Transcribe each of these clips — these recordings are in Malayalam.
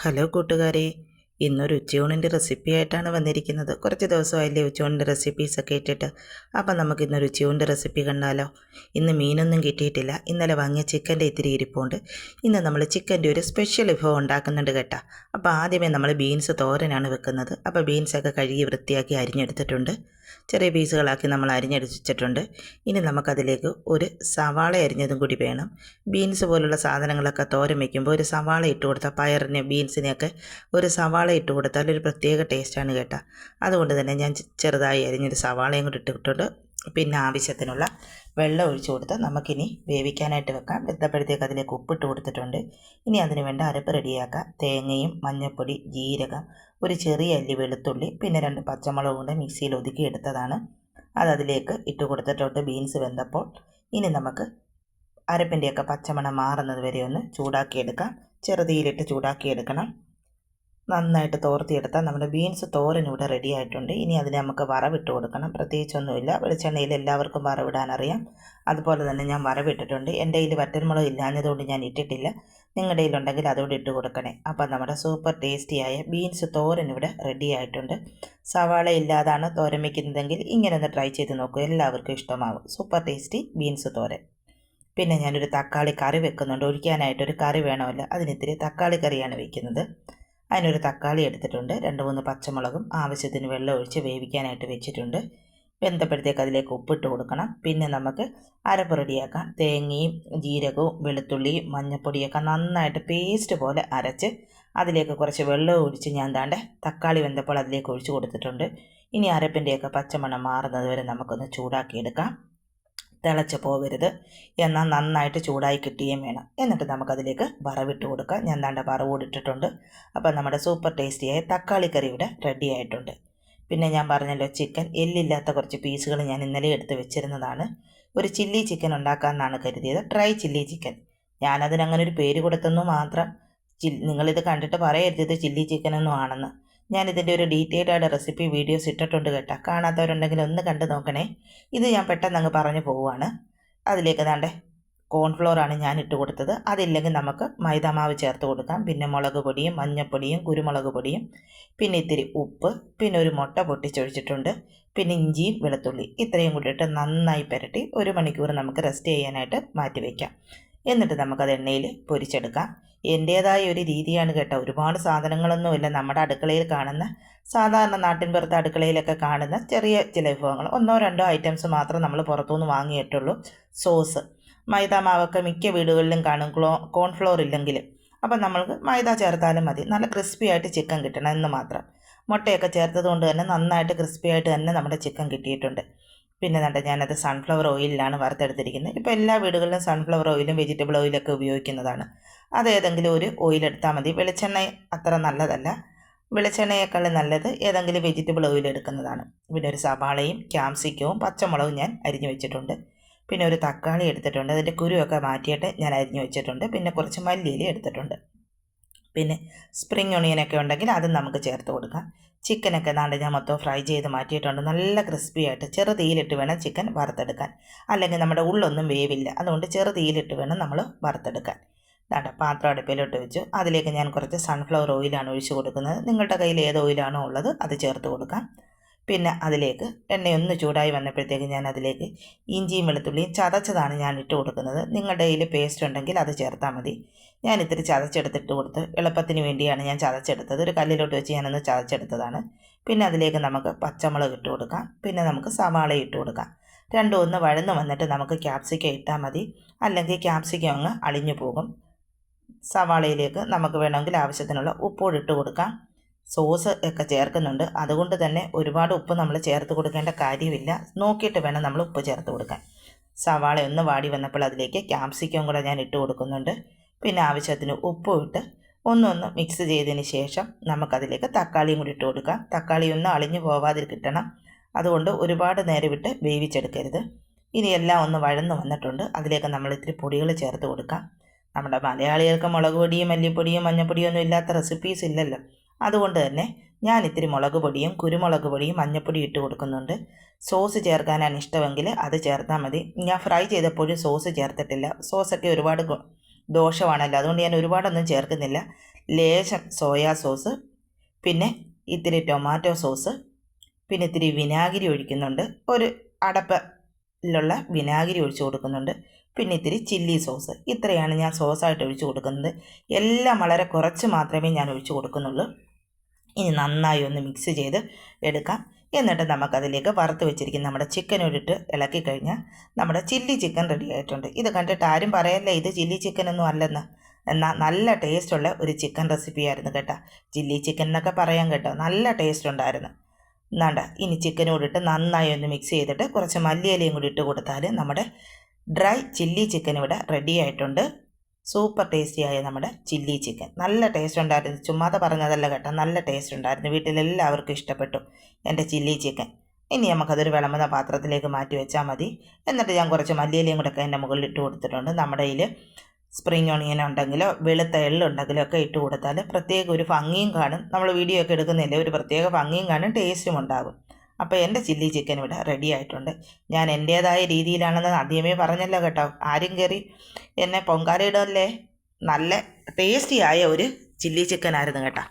హలో కూട്ടുగారి ഇന്നൊരു ഉച്ചയൂണിന്റെ റെസിപ്പി ആയിട്ടാണ് വന്നിരിക്കുന്നത്. കുറച്ച് ദിവസമായില്ലേ ഉച്ചയൂണിന്റെ റെസിപ്പീസൊക്കെ ഇട്ടിട്ട്. അപ്പം നമുക്ക് ഇന്നൊരു ഉച്ചയൂണിന്റെ റെസിപ്പി കണ്ടാലോ? ഇന്ന് മീനൊന്നും കിട്ടിയിട്ടില്ല. ഇന്നലെ വാങ്ങിയ ചിക്കന്റെ ഇത്തിരി ഇരിപ്പുണ്ട്. ഇന്ന് നമ്മൾ ചിക്കന്റെ ഒരു സ്പെഷ്യൽ വിഭവം ഉണ്ടാക്കുന്നുണ്ട് കേട്ടോ. അപ്പോൾ ആദ്യമേ നമ്മൾ ബീൻസ് തോരനാണ് വെക്കുന്നത്. അപ്പോൾ ബീൻസൊക്കെ കഴുകി വൃത്തിയാക്കി അരിഞ്ഞെടുത്തിട്ടുണ്ട്. ചെറിയ പീസുകളാക്കി നമ്മൾ അരിഞ്ഞെടുത്തിട്ടുണ്ട്. ഇനി നമുക്കതിലേക്ക് ഒരു സവാള അരിഞ്ഞതും കൂടി വേണം. ബീൻസ് പോലുള്ള സാധനങ്ങളൊക്കെ തോരൻ വയ്ക്കുമ്പോൾ ഒരു സവാള ഇട്ട് കൊടുത്താൽ പയറിന് ബീൻസിനെയൊക്കെ ഒരു സവാള ഇട്ട് കൊടുത്താൽ ഒരു പ്രത്യേക ടേസ്റ്റാണ് കേട്ടോ. അതുകൊണ്ട് തന്നെ ഞാൻ ചെറുതായി അരിഞ്ഞൊരു സവാളയും കൂടി ഇട്ടിട്ടുണ്ട്. പിന്നെ ആവശ്യത്തിനുള്ള വെള്ളം ഒഴിച്ച് കൊടുത്ത് നമുക്കിനി വേവിക്കാനായിട്ട് വെക്കാം. എത്തപ്പോഴത്തേക്ക് അതിലേക്ക് ഉപ്പിട്ട് കൊടുത്തിട്ടുണ്ട്. ഇനി അതിന് വേണ്ട അരപ്പ് റെഡിയാക്കാം. തേങ്ങയും മഞ്ഞൾപ്പൊടി ജീരകം ഒരു ചെറിയ അല്ലി വെളുത്തുള്ളി പിന്നെ രണ്ട് പച്ചമുളക് കൊണ്ട് മിക്സിയിൽ ഒതുക്കി എടുത്തതാണ്. അത് അതിലേക്ക് ഇട്ട് കൊടുത്തിട്ടുണ്ട് ബീൻസ് വെന്തപ്പോൾ. ഇനി നമുക്ക് അരപ്പിന്റെയൊക്കെ പച്ചമണം മാറുന്നത് വരെ ഒന്ന് ചൂടാക്കിയെടുക്കാം. ചെറുതീയിലിട്ട് ചൂടാക്കിയെടുക്കണം. നന്നായിട്ട് തോർത്തിയെടുത്താൽ നമ്മുടെ ബീൻസ് തോരൻ ഇവിടെ റെഡി ആയിട്ടുണ്ട്. ഇനി അതിന് നമുക്ക് വറവിട്ട് കൊടുക്കണം. പ്രത്യേകിച്ചൊന്നുമില്ല. വെളിച്ചെണ്ണയിൽ എല്ലാവർക്കും വറവിടാൻ അറിയാം അതുപോലെ തന്നെ ഞാൻ വറവിട്ടിട്ടുണ്ട്. എന്റെ കയ്യിൽ വറ്റൽമുളക് ഇല്ലാഞ്ഞതുകൊണ്ട് ഞാൻ ഇട്ടിട്ടില്ല. നിങ്ങളുടെ കയ്യിലുണ്ടെങ്കിൽ അതുകൂടി ഇട്ട് കൊടുക്കണേ. അപ്പം നമ്മുടെ സൂപ്പർ ടേസ്റ്റിയായ ബീൻസ് തോരൻ ഇവിടെ റെഡി ആയിട്ടുണ്ട്. സവാള ഇല്ലാതാണ് തോരൻ വയ്ക്കുന്നതെങ്കിൽ ഇങ്ങനെ ഒന്ന് ട്രൈ ചെയ്ത് നോക്കൂ. എല്ലാവർക്കും ഇഷ്ടമാവും. Super tasty beans thoran. പിന്നെ ഞാനൊരു തക്കാളി കറി വെക്കുന്നുണ്ട്. ഒഴിക്കാനായിട്ടൊരു കറി വേണമല്ലോ. അതിനിത്തിരി തക്കാളി കറിയാണ് വയ്ക്കുന്നത് അതിനൊരു തക്കാളി എടുത്തിട്ടുണ്ട്. രണ്ട് മൂന്ന് പച്ചമുളകും ആവശ്യത്തിന് വെള്ളം ഒഴിച്ച് വേവിക്കാനായിട്ട് വെച്ചിട്ടുണ്ട്. വെന്തപ്പോഴത്തേക്ക് അതിലേക്ക് ഉപ്പിട്ട് കൊടുക്കണം. പിന്നെ നമുക്ക് അരപ്പ് റെഡിയാക്കാം തേങ്ങയും ജീരകവും വെളുത്തുള്ളിയും മഞ്ഞൾപ്പൊടിയൊക്കെ നന്നായിട്ട് പേസ്റ്റ് പോലെ അരച്ച് അതിലേക്ക് കുറച്ച് വെള്ളം ഒഴിച്ച് ഞാൻ താണ്ട് തക്കാളി വെന്തപ്പോൾ അതിലേക്ക് ഒഴിച്ച് കൊടുത്തിട്ടുണ്ട്. ഇനി അരപ്പിന്റെയൊക്കെ പച്ചമണം മാറുന്നത് വരെ നമുക്കൊന്ന് ചൂടാക്കിയെടുക്കാം. തിളച്ച് പോകരുത്. എന്നാൽ നന്നായിട്ട് ചൂടായി കിട്ടുകയും വേണം. എന്നിട്ട് നമുക്കതിലേക്ക് വറവിട്ട് കൊടുക്കാം. ഞാൻ ദാണ്ട വറവ് ഇട്ടിട്ടുണ്ട് അപ്പോൾ നമ്മുടെ സൂപ്പർ ടേസ്റ്റിയായ തക്കാളി കറി ഇവിടെ റെഡി ആയിട്ടുണ്ട്. പിന്നെ ഞാൻ പറഞ്ഞല്ലോ ചിക്കൻ എല്ലില്ലാത്ത കുറച്ച് പീസുകൾ ഞാൻ ഇന്നലെ എടുത്ത് വെച്ചിരുന്നതാണ്. ഒരു ചില്ലി ചിക്കൻ ഉണ്ടാക്കാമെന്നാണ് കരുതിയത്. ഡ്രൈ ചില്ലി ചിക്കൻ ഞാനതിനങ്ങനെ ഒരു പേര് കൊടുത്തെന്നു മാത്രം നിങ്ങളിത് കണ്ടിട്ട് പറയരുത് ഇത് ചില്ലി ചിക്കനൊന്നും ആണെന്ന്. ഞാനിതിന്റെ ഒരു ഡീറ്റെയിൽഡ് ആയിട്ട് റെസിപ്പി വീഡിയോസ് ഇട്ടിട്ടുണ്ട് കേട്ടോ. കാണാത്തവരുണ്ടെങ്കിൽ ഒന്ന് കണ്ടു നോക്കണേ. ഇത് ഞാൻ പെട്ടെന്ന് അങ്ങ് പറഞ്ഞു പോവുകയാണ്. അതിലേക്ക് താണ്ടേ കോൺഫ്ലോറാണ് ഞാൻ ഇട്ട് കൊടുത്തത്. അതില്ലെങ്കിൽ നമുക്ക് മൈദാമാവ് ചേർത്ത് കൊടുക്കാം. പിന്നെ മുളക് പൊടിയും മഞ്ഞൾപ്പൊടിയും കുരുമുളക് പൊടിയും പിന്നെ ഇത്തിരി ഉപ്പ് പിന്നെ ഒരു മുട്ട പൊട്ടിച്ചൊഴിച്ചിട്ടുണ്ട് പിന്നെ ഇഞ്ചിയും വെളുത്തുള്ളി ഇത്രയും കൂടി ഇട്ട് നന്നായി പുരട്ടി ഒരു മണിക്കൂർ നമുക്ക് റെസ്റ്റ് ചെയ്യാനായിട്ട് മാറ്റി വയ്ക്കാം. എന്നിട്ട് നമുക്കത് എണ്ണയിൽ പൊരിച്ചെടുക്കാം. എന്റേതായ ഒരു രീതിയാണ് കേട്ടോ. ഒരുപാട് സാധനങ്ങളൊന്നുമില്ല. നമ്മുടെ അടുക്കളയിൽ കാണുന്ന സാധാരണ നാട്ടിൻപുറത്ത് അടുക്കളയിലൊക്കെ കാണുന്ന ചെറിയ ചില വിഭവങ്ങൾ ഒന്നോ രണ്ടോ ഐറ്റംസ് മാത്രം നമ്മൾ പുറത്തുനിന്ന് വാങ്ങിയിട്ടുള്ളൂ. സോസ് മൈദ മാവൊക്കെ മിക്ക വീടുകളിലും കാണും. ക്ലോ കോൺഫ്ലോർ ഇല്ലെങ്കിൽ. അപ്പം നമ്മൾക്ക് മൈദ ചേർത്താലും മതി. നല്ല ക്രിസ്പി ആയിട്ട് ചിക്കൻ കിട്ടണം എന്ന് മാത്രം. മുട്ടയൊക്കെ ചേർത്തത് കൊണ്ട് തന്നെ നന്നായിട്ട് ക്രിസ്പി ആയിട്ട് തന്നെ നമ്മുടെ ചിക്കൻ കിട്ടിയിട്ടുണ്ട്. പിന്നെ കണ്ട ഞാനത് സൺഫ്ലവർ ഓയിലിലാണ് വറുത്തെടുത്തിരിക്കുന്നത്. ഇപ്പോൾ എല്ലാ വീടുകളിലും സൺഫ്ലവർ ഓയിലും വെജിറ്റബിൾ ഓയിലൊക്കെ ഉപയോഗിക്കുന്നതാണ്. അത് ഏതെങ്കിലും ഒരു ഓയിൽ എടുത്താൽ മതി. വെളിച്ചെണ്ണ അത്ര നല്ലതല്ല. വെളിച്ചെണ്ണയേക്കാൾ നല്ലത് ഏതെങ്കിലും വെജിറ്റബിൾ ഓയിൽ എടുക്കുന്നതാണ്. പിന്നെ ഒരു സവാളയും ക്യാപ്സിക്കവും പച്ചമുളകും ഞാൻ അരിഞ്ഞു വെച്ചിട്ടുണ്ട്. പിന്നെ ഒരു തക്കാളി എടുത്തിട്ടുണ്ട്. അതിന്റെ കുരുവൊക്കെ മാറ്റിയിട്ട് ഞാൻ അരിഞ്ഞു വെച്ചിട്ടുണ്ട്. പിന്നെ കുറച്ച് മല്ലിയില എടുത്തിട്ടുണ്ട്. പിന്നെ സ്പ്രിങ് ഒണിയനൊക്കെ ഉണ്ടെങ്കിൽ അതും നമുക്ക് ചേർത്ത് കൊടുക്കാം. ചിക്കനൊക്കെ നാണ്ട് ഞാൻ മൊത്തം ഫ്രൈ ചെയ്ത് മാറ്റിയിട്ടുണ്ട്. നല്ല ക്രിസ്പി ആയിട്ട് ചെറു തീയിലിട്ട് വേണം ചിക്കൻ വറുത്തെടുക്കാൻ. അല്ലെങ്കിൽ നമ്മുടെ ഉള്ളൊന്നും വേവില്ല. അതുകൊണ്ട് ചെറു തീയിലിട്ട് വേണം നമ്മൾ വറുത്തെടുക്കാൻ. ദാണ്ട പാത്രം അടുപ്പിലോട്ട് വെച്ചു. അതിലേക്ക് ഞാൻ കുറച്ച് സൺഫ്ലവർ ഓയിലാണ് ഒഴിച്ച് കൊടുക്കുന്നത്. നിങ്ങളുടെ കയ്യിൽ ഏത് ഓയിലാണോ ഉള്ളത് അത് ചേർത്ത് കൊടുക്കാം. പിന്നെ അതിലേക്ക് എണ്ണയൊന്ന് ചൂടായി വന്നപ്പോഴത്തേക്ക് ഞാൻ അതിലേക്ക് ഇഞ്ചിയും വെളുത്തുള്ളിയും ചതച്ചതാണ് ഞാൻ ഇട്ട് കൊടുക്കുന്നത്. നിങ്ങളുടെ കയ്യിൽ പേസ്റ്റ് ഉണ്ടെങ്കിൽ അത് ചേർത്താൽ മതി. ഞാൻ ഇത്തിരി ചതച്ചെടുത്തിട്ട് കൊടുത്ത് എളുപ്പത്തിന് വേണ്ടിയാണ് ഞാൻ ചതച്ചെടുത്തത്. ഒരു കല്ലിലോട്ട് വെച്ച് ഞാനൊന്ന് ചതച്ചെടുത്തതാണ്. പിന്നെ അതിലേക്ക് നമുക്ക് പച്ചമുളക് ഇട്ട് കൊടുക്കാം. പിന്നെ നമുക്ക് സവാള ഇട്ട് കൊടുക്കാം. രണ്ടും ഒന്ന് വഴന്ന് വന്നിട്ട് നമുക്ക് ക്യാപ്സിക്കം ഇട്ടാൽ മതി. അല്ലെങ്കിൽ ക്യാപ്സിക്കം അങ്ങ് അളിഞ്ഞു പോകും. സവാളയിലേക്ക് നമുക്ക് വേണമെങ്കിൽ ആവശ്യത്തിനുള്ള ഉപ്പോടിട്ട് കൊടുക്കാം. സോസ് ഒക്കെ ചേർക്കുന്നുണ്ട്. അതുകൊണ്ട് തന്നെ ഒരുപാട് ഉപ്പ് നമ്മൾ ചേർത്ത് കൊടുക്കേണ്ട കാര്യമില്ല. നോക്കിയിട്ട് വേണം നമ്മൾ ഉപ്പ് ചേർത്ത് കൊടുക്കാൻ. സവാള ഒന്ന് വാടി വന്നപ്പോൾ അതിലേക്ക് ക്യാപ്സിക്കം കൂടെ ഞാൻ ഇട്ട് കൊടുക്കുന്നുണ്ട്. പിന്നെ ആവശ്യത്തിന് ഉപ്പും ഇട്ട് ഒന്നൊന്ന് മിക്സ് ചെയ്തതിന് ശേഷം നമുക്കതിലേക്ക് തക്കാളിയും കൂടി ഇട്ട് കൊടുക്കാം. തക്കാളി ഒന്ന് അളിഞ്ഞു പോവാതിൽ കിട്ടണം അതുകൊണ്ട് ഒരുപാട് നേരം വിട്ട് വേവിച്ചെടുക്കരുത്. ഇനി എല്ലാം ഒന്ന് വഴന്ന് വന്നിട്ടുണ്ട്. അതിലേക്ക് നമ്മൾ ഇത്തിരി പൊടികൾ ചേർത്ത് കൊടുക്കാം. നമ്മുടെ മലയാളികൾക്ക് മുളക് പൊടിയും മല്ലിപ്പൊടിയും മഞ്ഞൾപ്പൊടിയും ഒന്നും ഇല്ലാത്ത റെസിപ്പീസ് ഇല്ലല്ലോ. അതുകൊണ്ട് തന്നെ ഞാൻ ഇത്തിരി മുളക് പൊടിയും കുരുമുളക് പൊടിയും മഞ്ഞൾപ്പൊടിയും ഇട്ട് കൊടുക്കുന്നുണ്ട്. സോസ് ചേർക്കാനാണ് ഇഷ്ടമെങ്കിൽ അത് ചേർത്താൽ മതി. ഞാൻ ഫ്രൈ ചെയ്തപ്പോഴും സോസ് ചേർത്തിട്ടില്ല. സോസൊക്കെ ഒരുപാട് ദോഷമാണല്ലോ. അതുകൊണ്ട് ഞാൻ ഒരുപാടൊന്നും ചേർക്കുന്നില്ല. ലേശം സോയാ സോസ് പിന്നെ ഇത്തിരി ടൊമാറ്റോ സോസ് പിന്നെ ഇത്തിരി വിനാഗിരി ഒഴിക്കുന്നുണ്ട്. ഒരു അടപ്പിലുള്ള വിനാഗിരി ഒഴിച്ചു കൊടുക്കുന്നുണ്ട്. പിന്നെ ഇത്തിരി ചില്ലി സോസ്. ഇത്രയാണ് ഞാൻ സോസായിട്ട് ഒഴിച്ചു കൊടുക്കുന്നത്. എല്ലാം വളരെ കുറച്ച് മാത്രമേ ഞാൻ ഒഴിച്ചു കൊടുക്കുന്നുള്ളൂ. ഇനി നന്നായി ഒന്ന് മിക്സ് ചെയ്ത് എടുക്കാം. എന്നിട്ട് നമുക്കതിലേക്ക് വറുത്ത് വെച്ചിരിക്കുന്ന നമ്മുടെ ചിക്കൻ ഇട്ടിട്ട് ഇളക്കി കഴിഞ്ഞാൽ നമ്മുടെ ചില്ലി ചിക്കൻ റെഡി ആയിട്ടുണ്ട്. ഇത് കണ്ടിട്ട് ആരും പറയല്ല ഇത് ചില്ലി ചിക്കൻ ഒന്നും അല്ലെന്ന്? എന്നാൽ നല്ല ടേസ്റ്റുള്ള ഒരു ചിക്കൻ റെസിപ്പി ആയിരുന്നു കേട്ടോ. ചില്ലി ചിക്കൻ എന്നൊക്കെ പറയാൻ കേട്ടോ. നല്ല ടേസ്റ്റ് ഉണ്ടായിരുന്നു. എന്നാണ്ട ഇനി ചിക്കൻ ഇട്ട് നന്നായി ഒന്ന് മിക്സ് ചെയ്തിട്ട് കുറച്ച് മല്ലിയിലയും കൂടി ഇട്ട് കൊടുത്താൽ നമ്മുടെ ഡ്രൈ ചില്ലി ചിക്കൻ ഇവിടെ റെഡി ആയിട്ടുണ്ട്. സൂപ്പർ ടേസ്റ്റിയായ നമ്മുടെ ചില്ലി ചിക്കൻ. നല്ല ടേസ്റ്റ് ഉണ്ടായിരുന്നു. ചുമ്മാതെ പറഞ്ഞതല്ല കേട്ടോ. നല്ല ടേസ്റ്റ് ഉണ്ടായിരുന്നു. വീട്ടിലെല്ലാവർക്കും ഇഷ്ടപ്പെട്ടു എന്റെ ചില്ലി ചിക്കൻ. ഇനി നമുക്കതൊരു വിളമ്പുന്ന പാത്രത്തിലേക്ക് മാറ്റി വെച്ചാൽ മതി. എന്നിട്ട് ഞാൻ കുറച്ച് മല്ലിയിലയും കൂടെ ഒക്കെ എന്റെ മുകളിൽ ഇട്ട് കൊടുത്തിട്ടുണ്ട്. നമ്മുടെ കയ്യിൽ സ്പ്രിങ് ഓണിയൻ ഉണ്ടെങ്കിലോ വെളുത്ത എള്ളുണ്ടെങ്കിലോ ഒക്കെ ഇട്ട് കൊടുത്താൽ പ്രത്യേക ഒരു ഭംഗിയും കാണും. നമ്മൾ വീഡിയോ ഒക്കെ എടുക്കുന്നില്ലേ ഒരു പ്രത്യേക ഭംഗിയും കാണും ടേസ്റ്റും ഉണ്ടാകും. അപ്പോൾ എന്റെ ചില്ലി ചിക്കൻ ഇവിടെ റെഡി ആയിട്ടുണ്ട്. ഞാൻ എന്റേതായ രീതിയിലാണെന്ന് ആദ്യമേ പറഞ്ഞല്ലോ കേട്ടോ. ആരും കയറി എന്നെ പൊങ്കാലയിടല്ലേ നല്ല ടേസ്റ്റിയായ ഒരു ചില്ലി ചിക്കൻ ആയിരുന്നു കേട്ടോ.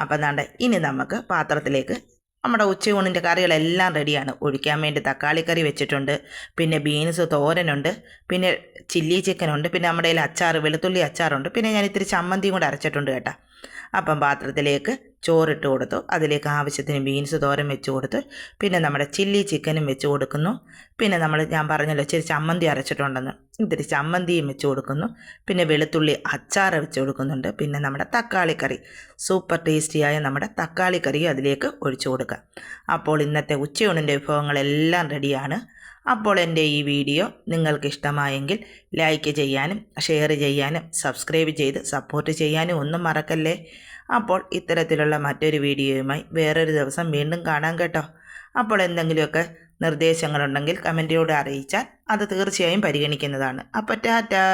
അപ്പം എന്താണ്ട് ഇനി നമുക്ക് പാത്രത്തിലേക്ക് നമ്മുടെ ഉച്ചയൂണിന്റെ കറികളെല്ലാം റെഡിയാണ് ഒഴിക്കാൻ വേണ്ടി തക്കാളി കറി വെച്ചിട്ടുണ്ട്. പിന്നെ ബീൻസ് തോരനുണ്ട്. പിന്നെ ചില്ലി ചിക്കനുണ്ട് പിന്നെ നമ്മുടെ കയ്യിൽ അച്ചാർ വെളുത്തുള്ളി അച്ചാറുണ്ട്. പിന്നെ ഞാൻ ഇത്തിരി ചമ്മന്തിയും കൂടെ അരച്ചിട്ടുണ്ട് കേട്ടോ. അപ്പം പാത്രത്തിലേക്ക് ചോറിട്ട് കൊടുത്തു. അതിലേക്ക് ആവശ്യത്തിന് ബീൻസ് തോരൻ വെച്ച് കൊടുത്തു. പിന്നെ നമ്മുടെ ചില്ലി ചിക്കനും വെച്ച് കൊടുക്കുന്നു. പിന്നെ നമ്മൾ ഞാൻ പറഞ്ഞല്ലോ ഇച്ചിരി ചമ്മന്തി അരച്ചിട്ടുണ്ടെന്ന്. ഇത്തിരി ചമ്മന്തിയും വെച്ച് കൊടുക്കുന്നു. പിന്നെ വെളുത്തുള്ളി അച്ചാർ വെച്ച് കൊടുക്കുന്നുണ്ട്. പിന്നെ നമ്മുടെ തക്കാളി കറി. സൂപ്പർ ടേസ്റ്റിയായ നമ്മുടെ തക്കാളി കറിയും അതിലേക്ക് ഒഴിച്ചു കൊടുക്കുക. അപ്പോൾ ഇന്നത്തെ ഉച്ചയൂണിന്റെ വിഭവങ്ങളെല്ലാം റെഡിയാണ് അപ്പോൾ എന്റെ ഈ വീഡിയോ നിങ്ങൾക്ക് ഇഷ്ടമായെങ്കിൽ ലൈക്ക് ചെയ്യാനും ഷെയർ ചെയ്യാനും സബ്സ്ക്രൈബ് ചെയ്ത് സപ്പോർട്ട് ചെയ്യാനും ഒന്നും മറക്കല്ലേ? അപ്പോൾ ഇത്തരത്തിലുള്ള മറ്റൊരു വീഡിയോയുമായി വേറൊരു ദിവസം വീണ്ടും കാണാം കേട്ടോ. അപ്പോൾ എന്തെങ്കിലുമൊക്കെ നിർദ്ദേശങ്ങളുണ്ടെങ്കിൽ കമന്റിലൂടെ അറിയിച്ചാൽ അത് തീർച്ചയായും പരിഗണിക്കുന്നതാണ്. അപ്പോൾ ടാറ്റാ!